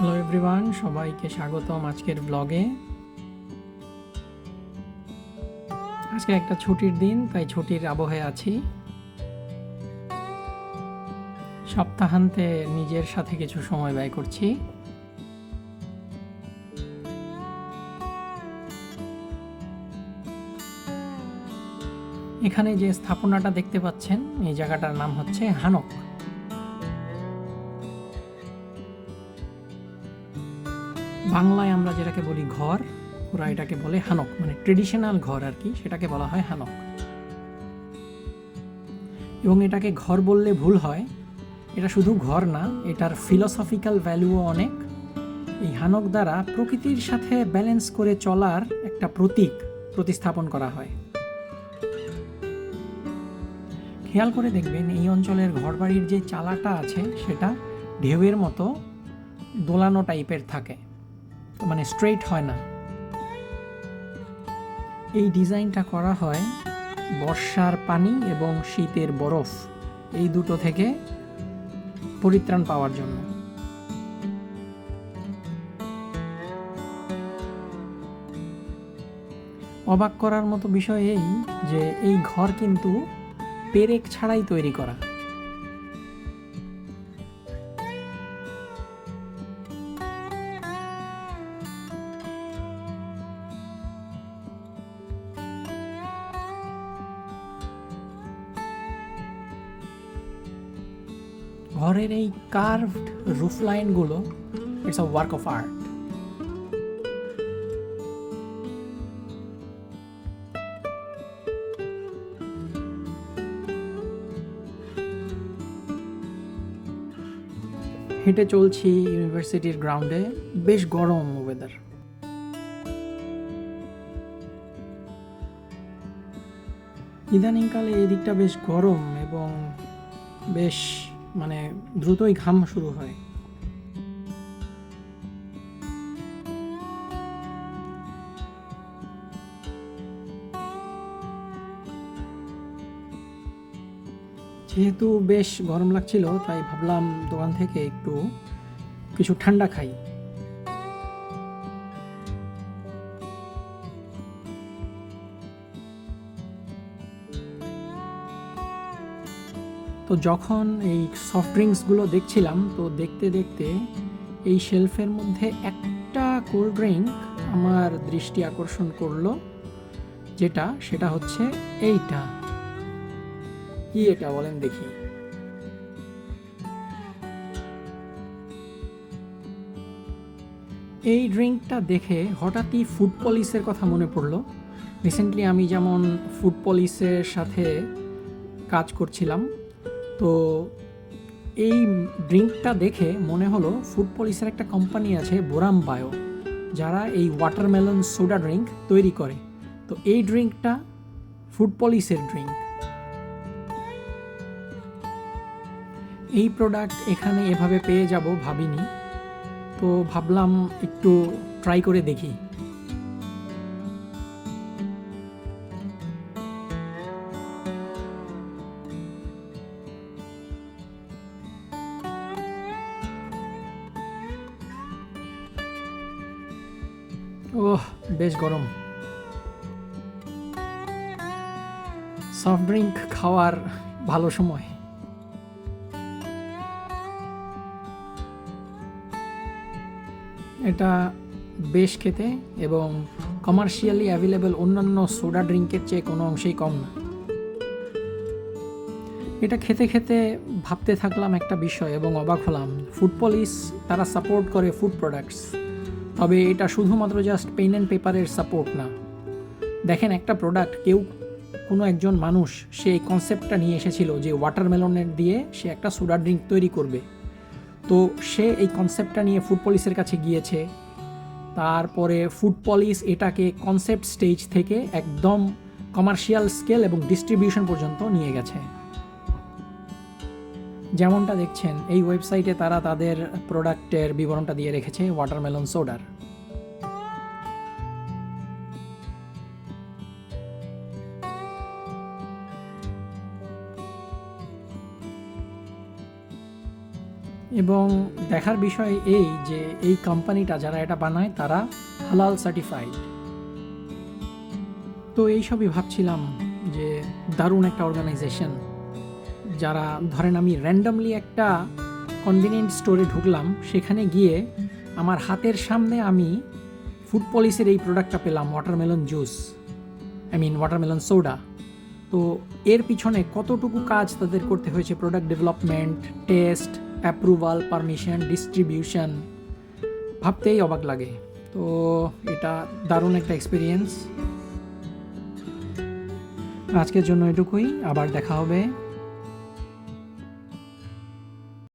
Hello everyone সবাইকে স্বাগতম আজকের ব্লগে আজকে একটা ছুটির দিন, তাই ছুটির আবহে আছি। সপ্তাহান্তে নিজের সাথে কিছু সময় ব্যয় করছি। এখানে যে স্থাপনাটা দেখতে পাচ্ছেন, এই জায়গাটার নাম হচ্ছে হানক। বাংলায় আমরা যেটাকে বলি ঘর, ওরা এটাকে বলে হানক মানে ট্রেডিশনাল ঘর আর কি, সেটাকে বলা হয় হানক। এবং এটাকে ঘর বললে ভুল হয়, এটা শুধু ঘর না, এটার ফিলসফিক্যাল ভ্যালুও অনেক। এই হানক দ্বারা প্রকৃতির সাথে ব্যালেন্স করে চলার একটা প্রতীক প্রতিস্থাপন করা হয়। খেয়াল করে দেখবেন, এই অঞ্চলের ঘরবাড়ির যে চালাটা আছে, সেটা ঢেউয়ের মতো দোলানো টাইপের থাকে। মানে স্ট্রেট হয় না। এই ডিজাইনটা করা হয় বর্ষার পানি এবং শীতের বরফ, এই দুটো থেকে পরিত্রাণ পাওয়ার জন্য। অবাক করার মতো বিষয় এই যে এই ঘর কিন্তু পেরেক ছাড়াই তৈরি করা। ঘরের এই কার্ভড রুফ লাইনগুলো it's a work of art হেঁটে চলছি ইউনিভার্সিটির গ্রাউন্ডে বেশ গরম ওয়েদার ইদানিংকালে এই দিকটা বেশ গরম এবং বেশ মানে দ্রুতই ঘাম শুরু হয়। যেহেতু বেশ গরম লাগছিল, তাই ভাবলাম দোকান থেকে একটু কিছু ঠান্ডা খাই। তো যখন এই সফট ড্রিঙ্কসগুলো দেখছিলাম, তো দেখতে দেখতে এই শেলফের মধ্যে একটা কোল্ড ড্রিঙ্ক আমার দৃষ্টি আকর্ষণ করল, যেটা, সেটা হচ্ছে এইটা। কি এটা বলেন দেখি। এই ড্রিঙ্কটা দেখে হঠাৎই ফুড পলিসের কথা মনে পড়ল। রিসেন্টলি আমি যেমন ফুড পলিসের সাথে কাজ করছিলাম তো এই ড্রিঙ্কটা দেখে মনে হলো ফুড পলিসের একটা কোম্পানি আছে বোরাম বায়ো, যারা এই ওয়াটারমেলন সোডা ড্রিঙ্ক তৈরি করে। তো এই ড্রিঙ্কটা ফুড পলিসের ড্রিঙ্ক। এই প্রোডাক্ট এখানে এভাবে পেয়ে যাব ভাবিনি। তো ভাবলাম একটু ট্রাই করে দেখি। ওহ, বেশ গরম। সফট ড্রিঙ্ক খাওয়ার ভালো সময়। এটা বেশ খেতে এবং কমার্শিয়ালি অ্যাভেলেবেল অন্যান্য সোডা ড্রিঙ্কের চেয়ে কোনো অংশেই কম না। এটা খেতে খেতে ভাবতে থাকলাম একটা বিষয় এবং অবাক হলাম। ফুড পলিস তারা সাপোর্ট করে ফুড প্রোডাক্টস তবে এটা শুধুমাত্র জাস্ট পেন অ্যান্ড পেপারের সাপোর্ট না। দেখেন, একটা প্রোডাক্ট কেউ কোনো একজন মানুষ, সে এই কনসেপ্টটা নিয়ে এসেছিল যে ওয়াটারমেলনের দিয়ে সে একটা সোডা ড্রিঙ্ক তৈরি করবে। তো সে এই কনসেপ্টটা নিয়ে ফুড পলিসের কাছে গিয়েছে। তারপরে ফুড পলিস এটাকে কনসেপ্ট স্টেজ থেকে একদম কমার্শিয়াল স্কেল এবং ডিস্ট্রিবিউশন পর্যন্ত নিয়ে গেছে। যেমনটা দেখছেন, এই ওয়েবসাইটে তারা তাদের প্রোডাক্টের বিবরণটা দিয়ে রেখেছে ওয়াটারমেলন সোডার এবং দেখার বিষয় এই যে, এই কোম্পানিটা যারা এটা বানায়, তারা হালাল সার্টিফাইড তো এইসবই ভাবছিলাম যে দারুণ একটা অর্গানাইজেশন যারা, ধরেন আমি র্যান্ডামলি একটা কনভিনিয়েন্ট স্টোরে ঢুকলাম, সেখানে গিয়ে আমার হাতের সামনে আমি ফুড পলিসের এই প্রোডাক্টটা পেলাম watermelon juice I mean watermelon soda তো এর পিছনে কতটুকু কাজ তাদের করতে হয়েছে? Product development test approval permission distribution ভাবতেই অবাক লাগে। তো এটা দারুণ একটা এক্সপিরিয়েন্স আজকের জন্য এটুকুই, আবার দেখা হবে।